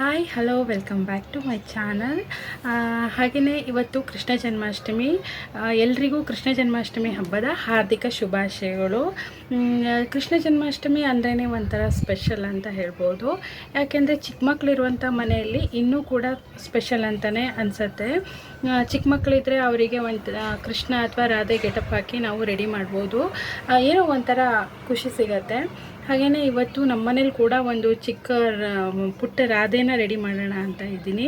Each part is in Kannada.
Hi hello welcome back to my channel ಹಾಗೆಯೇ ಇವತ್ತು ಕೃಷ್ಣ ಜನ್ಮಾಷ್ಟಮಿ. ಎಲ್ರಿಗೂ ಕೃಷ್ಣ ಜನ್ಮಾಷ್ಟಮಿ ಹಬ್ಬದ ಹಾರ್ದಿಕ ಶುಭಾಶಯಗಳು. ಕೃಷ್ಣ ಜನ್ಮಾಷ್ಟಮಿ ಅಂದ್ರೇ ಒಂಥರ ಸ್ಪೆಷಲ್ ಅಂತ ಹೇಳ್ಬೋದು. ಯಾಕೆಂದರೆ ಚಿಕ್ಕ ಮಕ್ಕಳಿರುವಂಥ ಮನೆಯಲ್ಲಿ ಇನ್ನೂ ಕೂಡ ಸ್ಪೆಷಲ್ ಅಂತಲೇ ಅನಿಸುತ್ತೆ. ಚಿಕ್ಕ ಮಕ್ಕಳಿದ್ರೆ ಅವರಿಗೆ ಒಂದು ಕೃಷ್ಣ ಅಥವಾ ರಾಧೆ ಗೆಟಪ್ ಹಾಕಿ ನಾವು ರೆಡಿ ಮಾಡ್ಬೋದು. ಏನೋ ಒಂಥರ ಖುಷಿ ಸಿಗತ್ತೆ. ಹಾಗೆಯೇ ಇವತ್ತು ನಮ್ಮ ಮನೇಲಿ ಕೂಡ ಒಂದು ಚಿಕ್ಕ ಪುಟ್ಟ ರಾಧೆನ ರೆಡಿ ಮಾಡೋಣ ಅಂತ ಇದ್ದೀನಿ.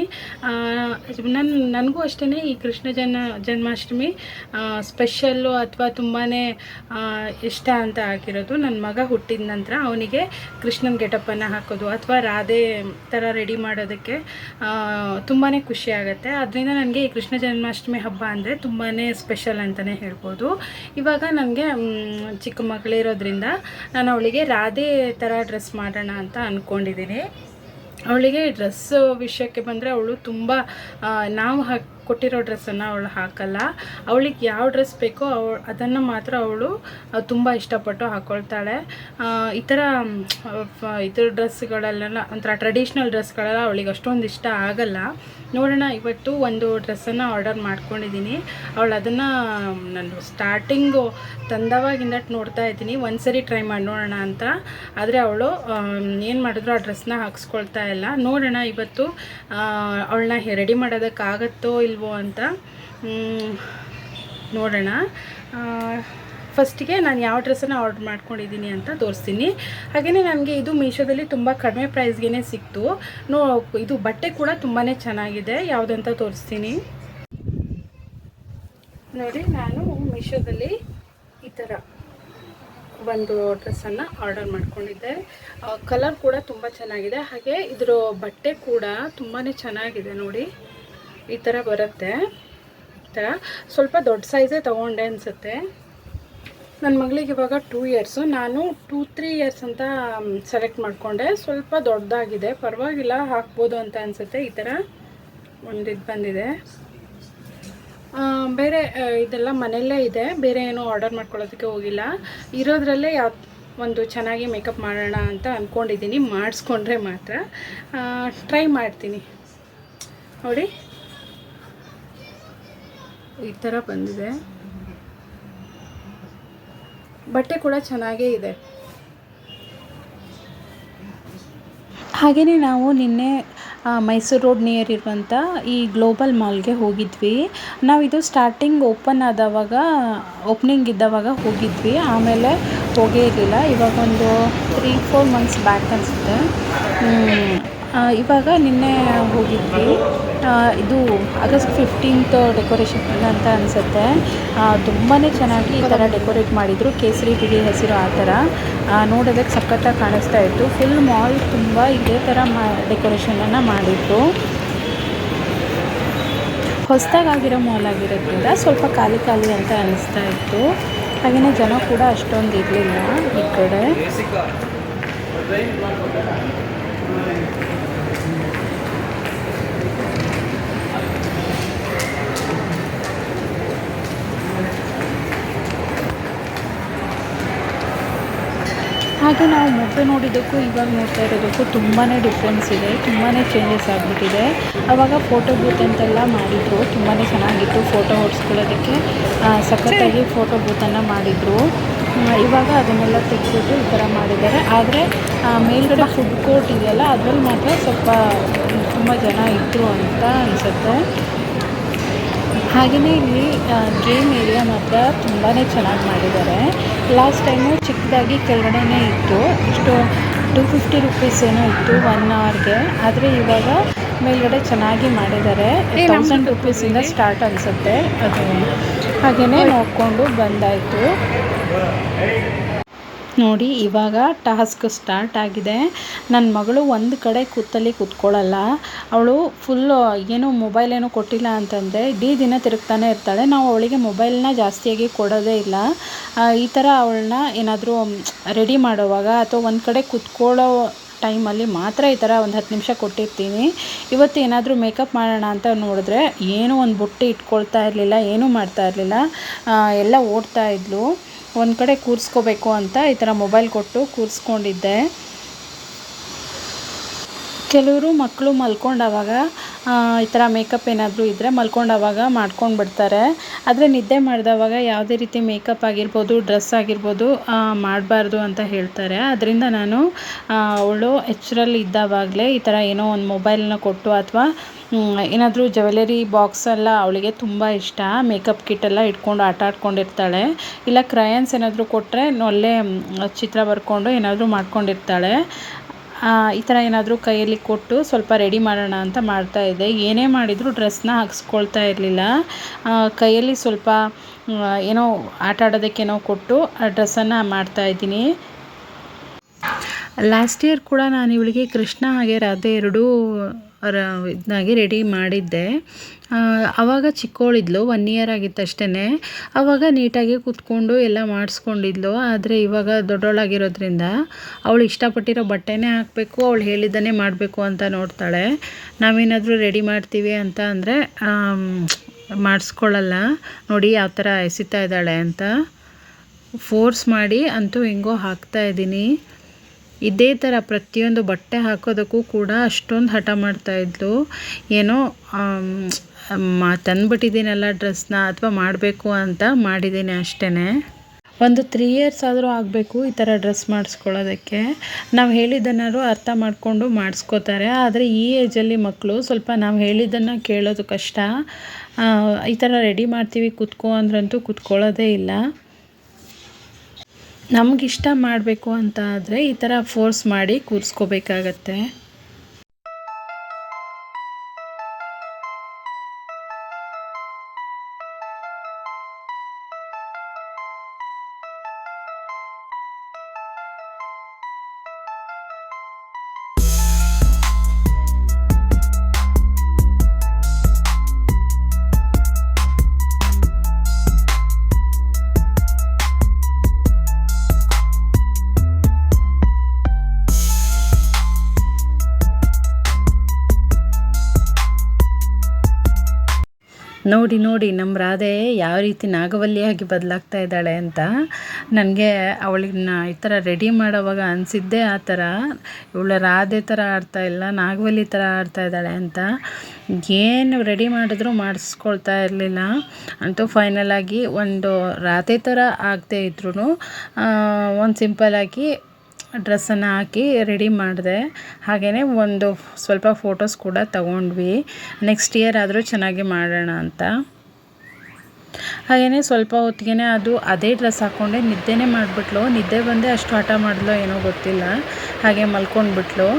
ನನ್ನ ನನಗೂ ಅಷ್ಟೇ ಈ ಕೃಷ್ಣ ಜನ್ಮ ಜನ್ಮಾಷ್ಟಮಿ ಸ್ಪೆಷಲ್ಲು ಅಥವಾ ತುಂಬಾ ಇಷ್ಟ ಅಂತ ಹಾಕಿರೋದು ನನ್ನ ಮಗ ಹುಟ್ಟಿದ ನಂತರ ಅವನಿಗೆ ಕೃಷ್ಣನ ಗೆಟಪ್ಪನ್ನು ಹಾಕೋದು ಅಥವಾ ರಾಧೆ ಥರ ರೆಡಿ ಮಾಡೋದಕ್ಕೆ ತುಂಬಾ ಖುಷಿ ಆಗುತ್ತೆ. ಅದರಿಂದ ನನಗೆ ಈ ಕೃಷ್ಣ ಜನ್ಮಾಷ್ಟಮಿ ಹಬ್ಬ ಅಂದರೆ ತುಂಬಾ ಸ್ಪೆಷಲ್ ಅಂತಲೇ ಹೇಳ್ಬೋದು. ಇವಾಗ ನನಗೆ ಚಿಕ್ಕ ಮಗಳಿರೋದ್ರಿಂದ ನಾನು ಅವಳಿಗೆ ರಾಧೆ ಥರ ಡ್ರೆಸ್ ಮಾಡೋಣ ಅಂತ ಅಂದ್ಕೊಂಡಿದ್ದೀನಿ ಅವಳಿಗೆ ಡ್ರೆಸ್ಸು ವಿಷಯಕ್ಕೆ ಬಂದರೆ ಅವಳು ತುಂಬ ನಾವು ಹಾಕಿ ಕೊಟ್ಟಿರೋ ಡ್ರೆಸ್ಸನ್ನು ಅವಳು ಹಾಕಲ್ಲ. ಅವಳಿಗೆ ಯಾವ ಡ್ರೆಸ್ ಬೇಕೋ ಅವಳು ಅದನ್ನು ಮಾತ್ರ ಅವಳು ತುಂಬ ಇಷ್ಟಪಟ್ಟು ಹಾಕ್ಕೊಳ್ತಾಳೆ ಈ ಥರ ಇತರ ಡ್ರೆಸ್ಗಳೆಲ್ಲ ಒಂಥರ ಟ್ರೆಡಿಷ್ನಲ್ ಡ್ರೆಸ್ಗಳೆಲ್ಲ ಅವಳಿಗೆ ಅಷ್ಟೊಂದು ಇಷ್ಟ ಆಗಲ್ಲ. ನೋಡೋಣ, ಇವತ್ತು ಒಂದು ಡ್ರೆಸ್ಸನ್ನು ಆರ್ಡರ್ ಮಾಡ್ಕೊಂಡಿದ್ದೀನಿ. ಅವಳು ಅದನ್ನು, ನಾನು ಸ್ಟಾರ್ಟಿಂಗು ತಂದವಾಗಿಂದ ನೋಡ್ತಾ ಇದ್ದೀನಿ. ಒಂದ್ಸರಿ ಟ್ರೈ ಮಾಡಿ ನೋಡೋಣ ಅಂತ. ಆದರೆ ಅವಳು ಏನು ಮಾಡಿದ್ರು ಆ ಡ್ರೆಸ್ನ ಹಾಕ್ಸ್ಕೊಳ್ತಾ ಇಲ್ಲ. ನೋಡೋಣ, ಇವತ್ತು ಅವಳನ್ನ ರೆಡಿ ಮಾಡೋದಕ್ಕಾಗತ್ತೋ ಇಲ್ವೋ ಅಂತ ನೋಡೋಣ. ಫಸ್ಟಿಗೆ ನಾನು ಯಾವ ಡ್ರೆಸ್ಸನ್ನು ಆರ್ಡ್ರ್ ಮಾಡ್ಕೊಂಡಿದ್ದೀನಿ ಅಂತ ತೋರಿಸ್ತೀನಿ. ಹಾಗೆಯೇ ನನಗೆ ಇದು ಮೀಶೋದಲ್ಲಿ ತುಂಬ ಕಡಿಮೆ ಪ್ರೈಸ್ಗೆ ಸಿಕ್ತು. ನೋ, ಇದು ಬಟ್ಟೆ ಕೂಡ ತುಂಬಾ ಚೆನ್ನಾಗಿದೆ. ಯಾವುದಂತ ತೋರಿಸ್ತೀನಿ. ನೋಡಿ, ನಾನು ಮೀಶೋದಲ್ಲಿ ಈ ಥರ ಒಂದು ಡ್ರೆಸ್ಸನ್ನು ಆರ್ಡರ್ ಮಾಡ್ಕೊಂಡಿದ್ದೆ. ಕಲರ್ ಕೂಡ ತುಂಬ ಚೆನ್ನಾಗಿದೆ. ಹಾಗೆ ಇದರ ಬಟ್ಟೆ ಕೂಡ ತುಂಬಾ ಚೆನ್ನಾಗಿದೆ ನೋಡಿ. ಈ ಥರ ಬರುತ್ತೆ. ಈ ಥರ ಸ್ವಲ್ಪ ದೊಡ್ಡ ಸೈಜೇ ತೊಗೊಂಡೆ ಅನಿಸುತ್ತೆ. ನನ್ನ ಮಗಳಿಗೆ ಇವಾಗ ಟೂ ಇಯರ್ಸು ನಾನು ಟೂ ತ್ರೀ ಇಯರ್ಸ್ ಅಂತ ಸೆಲೆಕ್ಟ್ ಮಾಡಿಕೊಂಡೆ. ಸ್ವಲ್ಪ ದೊಡ್ಡದಾಗಿದೆ. ಪರವಾಗಿಲ್ಲ, ಹಾಕ್ಬೋದು ಅಂತ ಅನಿಸುತ್ತೆ. ಈ ಥರ ಒಂದು ಇದು ಬಂದಿದೆ. ಬೇರೆ ಇದೆಲ್ಲ ಮನೆಯಲ್ಲೇ ಇದೆ. ಬೇರೆ ಏನೂ ಆರ್ಡರ್ ಮಾಡ್ಕೊಳ್ಳೋದಕ್ಕೆ ಹೋಗಿಲ್ಲ. ಇರೋದ್ರಲ್ಲೇ ಯಾವ, ಒಂದು ಚೆನ್ನಾಗಿ ಮೇಕಪ್ ಮಾಡೋಣ ಅಂತ ಅಂದ್ಕೊಂಡಿದ್ದೀನಿ ಮಾಡಿಸ್ಕೊಂಡ್ರೆ ಮಾತ್ರ. ಟ್ರೈ ಮಾಡ್ತೀನಿ. ನೋಡಿ. ಈ ಥರ ಬಂದಿದೆ. ಬಟ್ಟೆ ಕೂಡ ಚೆನ್ನಾಗೇ ಇದೆ. ಹಾಗೆಯೇ ನಾವು ನಿನ್ನೆ ಮೈಸೂರು ರೋಡ್ ನಿಯರ್ ಇರುವಂಥ ಈ ಗ್ಲೋಬಲ್ ಮಾಲ್ಗೆ ಹೋಗಿದ್ವಿ. ನಾವು ಇದು ಸ್ಟಾರ್ಟಿಂಗ್ ಓಪನ್ ಆದವಾಗ ಓಪನಿಂಗ್ ಇದ್ದವಾಗ ಹೋಗಿದ್ವಿ. ಆಮೇಲೆ ಹೋಗೇ ಇರಲಿಲ್ಲ. ಇವಾಗ ಒಂದು ತ್ರೀ ಫೋರ್ ಮಂತ್ಸ್ ಬ್ಯಾಕ್ ಅನಿಸುತ್ತೆ. ಇವಾಗ ನಿನ್ನೆ ಹೋಗಿದ್ವಿ. ಇದು ಆಗಸ್ಟ್ ಫಿಫ್ಟೀನ್ತ್ ಡೆಕೋರೇಷನ್ ಅಂತ ಅನಿಸುತ್ತೆ. ತುಂಬಾ ಚೆನ್ನಾಗಿ ಈ ಥರ ಡೆಕೋರೇಟ್ ಮಾಡಿದರು. ಕೇಸರಿ, ಬಿಳಿ ಹಸಿರು ಆ ಥರ ನೋಡೋದಕ್ಕೆ ಸಖತ್ತಾಗಿ ಕಾಣಿಸ್ತಾ ಇತ್ತು. ಫುಲ್ ಮಾಲ್ ತುಂಬ ಇದೇ ಥರ ಮಾ ಡೆಕೋರೇಷನನ್ನು ಮಾಡಿದ್ರು. ಹೊಸದಾಗಿರೋ ಮಾಲ್ ಆಗಿರೋದ್ರಿಂದ ಸ್ವಲ್ಪ ಖಾಲಿ ಖಾಲಿ ಅಂತ ಅನಿಸ್ತಾ ಇತ್ತು. ಹಾಗೆಯೇ ಜನ ಕೂಡ ಅಷ್ಟೊಂದು ಇರಲಿಲ್ಲ ಈ ಕಡೆ. ಹಾಗೆ ನಾವು ಮೊದಲು ನೋಡಿದ್ದಕ್ಕೂ ಇವಾಗ ನೋಡ್ತಾ ಇರೋದಕ್ಕೂ ತುಂಬಾ ಡಿಫ್ರೆನ್ಸ್ ಇದೆ ತುಂಬಾ ಚೇಂಜಸ್ ಆಗಿಬಿಟ್ಟಿದೆ. ಆವಾಗ ಫೋಟೋ ಬೂತ್ ಅಂತೆಲ್ಲ ಮಾಡಿದ್ರು ತುಂಬಾ ಚೆನ್ನಾಗಿತ್ತು ಫೋಟೋ ಹೊಡ್ಸ್ಕೊಳ್ಳೋದಕ್ಕೆ. ಸಖತ್ತಾಗಿ ಫೋಟೋ ಬೂತನ್ನು ಮಾಡಿದರು. ಇವಾಗ ಅದನ್ನೆಲ್ಲ ತೆಗೆದ್ಬಿಟ್ಟು ಈ ಥರ ಮಾಡಿದ್ದಾರೆ. ಆದರೆ ಮೇಲ್ಗಡೆ ಫುಡ್ ಕೋರ್ಟ್ ಇದೆಯಲ್ಲ, ಅದರಲ್ಲಿ ಮಾತ್ರ ಸ್ವಲ್ಪ ತುಂಬ ಜನ ಇದ್ದರು ಅಂತ ಅನಿಸುತ್ತೆ. ಹಾಗೆಯೇ ಇಲ್ಲಿ ಗೇಮ್ ಏರಿಯಾ ಮಾತ್ರ ತುಂಬಾ ಚೆನ್ನಾಗಿ ಮಾಡಿದ್ದಾರೆ. ಲಾಸ್ಟ್ ಟೈಮು ಚಿಕ್ಕದಾಗಿ ಕೆಳಗಡೆ ಇತ್ತು. ಇಷ್ಟು ಟೂ ಫಿಫ್ಟಿ ರುಪೀಸ್ ಏನೋ ಇತ್ತು ಒನ್ ಅವರ್ಗೆ ಆದರೆ ಇವಾಗ ಮೇಲ್ಗಡೆ ಚೆನ್ನಾಗಿ ಮಾಡಿದ್ದಾರೆ. ತೌಸಂಡ್ ರುಪೀಸಿಂದ ಸ್ಟಾರ್ಟ್ ಅನಿಸುತ್ತೆ. ಅದು ಹಾಗೆಯೇ ನೋಡಿಕೊಂಡು ಬಂದಾಯಿತು. ನೋಡಿ, ಇವಾಗ ಟಾಸ್ಕ್ ಸ್ಟಾರ್ಟ್ ಆಗಿದೆ. ನನ್ನ ಮಗಳು ಒಂದು ಕಡೆ ಕೂತಲ್ಲಿ ಕೂತ್ಕೊಳ್ಳಲ್ಲ ಅವಳು ಫುಲ್ಲು ಏನು ಮೊಬೈಲ್ ಏನೂ ಕೊಟ್ಟಿಲ್ಲ ಅಂತಂದರೆ ಇಡೀ ದಿನ ತಿರುಗ್ತಾನೆ ಇರ್ತಾಳೆ. ನಾವು ಅವಳಿಗೆ ಮೊಬೈಲ್ನ ಜಾಸ್ತಿಯಾಗಿ ಕೊಡೋದೇ ಇಲ್ಲ. ಈ ಥರ ಅವಳನ್ನ ಏನಾದರೂ ರೆಡಿ ಮಾಡೋವಾಗ ಅಥವಾ ಒಂದು ಕಡೆ ಕೂತ್ಕೊಳ್ಳೋ ಟೈಮಲ್ಲಿ ಮಾತ್ರ ಈ ಥರ ಒಂದು ಹತ್ತು ನಿಮಿಷ ಕೊಟ್ಟಿರ್ತೀನಿ. ಇವತ್ತು ಏನಾದರೂ ಮೇಕಪ್ ಮಾಡೋಣ ಅಂತ ನೋಡಿದ್ರೆ ಏನೂ ಒಂದು ಬುಟ್ಟಿ ಇಟ್ಕೊಳ್ತಾ ಇರಲಿಲ್ಲ, ಏನೂ ಮಾಡ್ತಾ ಇರಲಿಲ್ಲ. ಎಲ್ಲ ಓಡ್ತಾ ಇದ್ಲು. ಒಂದು ಕಡೆ ಕೂರಿಸ್ಕೋಬೇಕು ಅಂತ ಈ ಥರ ಮೊಬೈಲ್ ಕೊಟ್ಟು ಕೂರಿಸ್ಕೊಂಡಿದ್ದೆ. ಕೆಲವರು ಮಕ್ಕಳು ಮಲ್ಕೊಂಡವಾಗ ಈ ಥರ ಮೇಕಪ್ ಏನಾದರೂ ಇದ್ದರೆ ಮಲ್ಕೊಂಡವಾಗ ಮಾಡ್ಕೊಂಡು ಬಿಡ್ತಾರೆ. ಆದರೆ ನಿದ್ದೆ ಮಾಡಿದವಾಗ ಯಾವುದೇ ರೀತಿ ಮೇಕಪ್ ಆಗಿರ್ಬೋದು ಡ್ರೆಸ್ ಆಗಿರ್ಬೋದು ಮಾಡಬಾರ್ದು ಅಂತ ಹೇಳ್ತಾರೆ. ಅದರಿಂದ ನಾನು ಅವಳು ಎಚ್ಚರಲ್ಲಿ ಇದ್ದಾವಾಗಲೇ ಈ ಥರ ಏನೋ ಒಂದು ಮೊಬೈಲನ್ನ ಕೊಟ್ಟು ಅಥವಾ ಏನಾದರೂ ಜ್ಯುವೆಲರಿ ಬಾಕ್ಸ್ ಎಲ್ಲ ಅವಳಿಗೆ ತುಂಬ ಇಷ್ಟ. ಮೇಕಪ್ ಕಿಟ್ ಎಲ್ಲ ಇಟ್ಕೊಂಡು ಆಟ ಆಡ್ಕೊಂಡಿರ್ತಾಳೆ. ಇಲ್ಲ ಕ್ರಯನ್ಸ್ ಏನಾದರೂ ಕೊಟ್ಟರೆ ಅಲ್ಲೇ ಚಿತ್ರ ಬರ್ಕೊಂಡು ಏನಾದರೂ ಮಾಡ್ಕೊಂಡಿರ್ತಾಳೆ. ಈ ಥರ ಏನಾದರೂ ಕೈಯಲ್ಲಿ ಕೊಟ್ಟು ಸ್ವಲ್ಪ ರೆಡಿ ಮಾಡೋಣ ಅಂತ ಮಾಡ್ತಾಯಿದ್ದೆ ಏನೇ ಮಾಡಿದರೂ ಡ್ರೆಸ್ನ ಹಾಕ್ಸ್ಕೊಳ್ತಾ ಇರಲಿಲ್ಲ. ಕೈಯಲ್ಲಿ ಸ್ವಲ್ಪ ಏನೋ ಆಟ ಆಡೋದಕ್ಕೇನೋ ಕೊಟ್ಟು ಆ ಡ್ರೆಸ್ಸನ್ನು ಮಾಡ್ತಾಯಿದ್ದೀನಿ ಲಾಸ್ಟ್ ಇಯರ್ ಕೂಡ ನಾನು ಇವಳಿಗೆ ಕೃಷ್ಣ ಹಾಗೆ ರಾಧೆ ಎರಡೂ ಇದನ್ನಾಗಿ ರೆಡಿ ಮಾಡಿದ್ದೆ. ಆವಾಗ ಚಿಕ್ಕವಳಿದ್ಲು ಒನ್ ಇಯರ್ ಆಗಿತ್ತು ಅಷ್ಟೇ ಆವಾಗ ನೀಟಾಗಿ ಕೂತ್ಕೊಂಡು ಎಲ್ಲ ಮಾಡಿಸ್ಕೊಂಡಿದ್ಲು. ಆದರೆ ಇವಾಗ ದೊಡ್ಡವಳಾಗಿರೋದ್ರಿಂದ ಅವಳು ಇಷ್ಟಪಟ್ಟಿರೋ ಬಟ್ಟೆನೇ ಹಾಕಬೇಕು, ಅವಳು ಹೇಳಿದ್ದನ್ನೇ ಮಾಡಬೇಕು ಅಂತ ನೋಡ್ತಾಳೆ. ನಾವೇನಾದರೂ ರೆಡಿ ಮಾಡ್ತೀವಿ ಅಂತ ಅಂದರೆ ಮಾಡಿಸ್ಕೊಳ್ಳಲ್ಲ. ನೋಡಿ ಯಾವ ಥರ ಎಸಿತಾ ಇದ್ದಾಳೆ ಅಂತ. ಫೋರ್ಸ್ ಮಾಡಿ ಅಂತೂ ಹೆಂಗೋ ಹಾಕ್ತಾ ಇದ್ದೀನಿ. ಇದೇ ಥರ ಪ್ರತಿಯೊಂದು ಬಟ್ಟೆ ಹಾಕೋದಕ್ಕೂ ಕೂಡ ಅಷ್ಟೊಂದು ಹಠ ಮಾಡ್ತಾಯಿದ್ಲು ಏನೋ ಮಾ, ತಂದುಬಿಟ್ಟಿದ್ದೀನಲ್ಲ ಡ್ರೆಸ್ನ ಅಥವಾ ಮಾಡಬೇಕು ಅಂತ ಮಾಡಿದ್ದೀನಿ ಅಷ್ಟೇ ಒಂದು ತ್ರೀ ಇಯರ್ಸ್ ಆದರೂ ಆಗಬೇಕು ಈ ಥರ ಡ್ರೆಸ್ ಮಾಡಿಸ್ಕೊಳ್ಳೋದಕ್ಕೆ. ನಾವು ಹೇಳಿದ್ದನ್ನಾದ್ರು ಅರ್ಥ ಮಾಡಿಕೊಂಡು ಮಾಡಿಸ್ಕೋತಾರೆ. ಆದರೆ ಈ ಏಜಲ್ಲಿ ಮಕ್ಕಳು ಸ್ವಲ್ಪ ನಾವು ಹೇಳಿದ್ದನ್ನು ಕೇಳೋದು ಕಷ್ಟ. ಈ ಥರ ರೆಡಿ ಮಾಡ್ತೀವಿ, ಕೂತ್ಕೋ ಅಂದ್ರಂತೂ ಕೂತ್ಕೊಳ್ಳೋದೇ ಇಲ್ಲ. ನಮಗಿಷ್ಟ ಮಾಡಬೇಕು ಅಂತ ಆದರೆ ಈ ಥರ ಫೋರ್ಸ್ ಮಾಡಿ ಕೂರಿಸ್ಕೋಬೇಕಾಗತ್ತೆ. ನೋಡಿ ನೋಡಿ ನಮ್ಮ ರಾಧೆ ಯಾವ ರೀತಿ ನಾಗವಲ್ಲಿಯಾಗಿ ಬದಲಾಗ್ತಾ ಇದ್ದಾಳೆ ಅಂತ ನನಗೆ ಅವಳನ್ನ ಈ ಥರ ರೆಡಿ ಮಾಡೋವಾಗ ಅನಿಸಿದ್ದೇ ಆ ಥರ, ಇವಳ ರಾಧೆ ಥರ ಆಡ್ತಾ ಇಲ್ಲ, ನಾಗವಲ್ಲಿ ಥರ ಆಡ್ತಾ ಇದ್ದಾಳೆ ಅಂತ ಏನು ರೆಡಿ ಮಾಡಿದ್ರು ಮಾಡಿಸ್ಕೊಳ್ತಾ ಇರಲಿಲ್ಲ. ಅಂತೂ ಫೈನಲಾಗಿ ಒಂದು ರಾಧೆ ಥರ ಆಗದೆ ಇದ್ರೂ ಒಂದು ಸಿಂಪಲ್ಲಾಗಿ ಡ್ರೆಸ್ಸನ್ನು ಹಾಕಿ ರೆಡಿ ಮಾಡಿದೆ. ಹಾಗೆಯೇ ಒಂದು ಸ್ವಲ್ಪ ಫೋಟೋಸ್ ಕೂಡ ತಗೊಂಡ್ವಿ. ನೆಕ್ಸ್ಟ್ ಇಯರ್ ಆದರೂ ಚೆನ್ನಾಗಿ ಮಾಡೋಣ ಅಂತ. ಹಾಗೆಯೇ ಸ್ವಲ್ಪ ಹೊತ್ತಿಗೆ ಅದು ಅದೇ ಡ್ರೆಸ್ ಹಾಕ್ಕೊಂಡೆ. ನಿದ್ದೆನೇ ಮಾಡಿಬಿಟ್ಲು. ನಿದ್ದೆ ಬಂದೆ ಅಷ್ಟು ಹಠ ಮಾಡಿದ್ಲು ಏನೋ ಗೊತ್ತಿಲ್ಲ. ಹಾಗೆ ಮಲ್ಕೊಂಡ್ಬಿಟ್ಲು.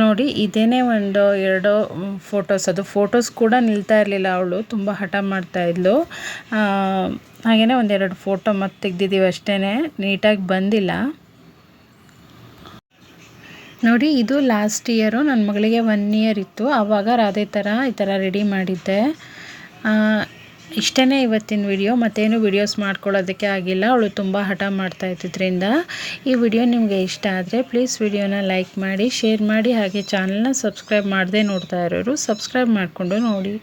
ನೋಡಿ, ಇದೇನೇ ಒಂದು ಎರಡು ಫೋಟೋಸ್. ಅದು ಫೋಟೋಸ್ ಕೂಡ ನಿಲ್ತಾ ಇರಲಿಲ್ಲ ಅವಳು. ತುಂಬ ಹಠ ಮಾಡ್ತಾಯಿದ್ಲು ಹಾಗೆಯೇ ಒಂದೆರಡು ಫೋಟೋ ಮತ್ತೆ ತೆಗ್ದಿದ್ದೀವಿ ಅಷ್ಟೇ ನೀಟಾಗಿ ಬಂದಿಲ್ಲ. ನೋಡಿ, ಇದು ಲಾಸ್ಟ್ ಇಯರು ನನ್ನ ಮಗಳಿಗೆ ಒನ್ ಇಯರ್ ಇತ್ತು. ಆವಾಗ ಅದೇ ಥರ ಈ ಥರ ರೆಡಿ ಮಾಡಿದ್ದೆ. ಇಷ್ಟೇ ಇವತ್ತಿನ ವಿಡಿಯೋ ಮತ್ತೇನು ವಿಡಿಯೋಸ್ ಮಾಡ್ಕೊಳ್ಳೋದಕ್ಕೆ ಆಗಿಲ್ಲ. ಅವಳು ತುಂಬ ಹಠ ಮಾಡ್ತಾ ಇದ್ದಿದ್ದರಿಂದ ಈ ವಿಡಿಯೋ ನಿಮಗೆ ಇಷ್ಟ ಆದರೆ ಪ್ಲೀಸ್ ವಿಡಿಯೋನ ಲೈಕ್ ಮಾಡಿ ಶೇರ್ ಮಾಡಿ, ಹಾಗೆ ಚಾನಲ್ನ ಸಬ್ಸ್ಕ್ರೈಬ್ ಮಾಡದೆ ನೋಡ್ತಾ ಇರೋರು ಸಬ್ಸ್ಕ್ರೈಬ್ ಮಾಡಿಕೊಂಡು ನೋಡಿ.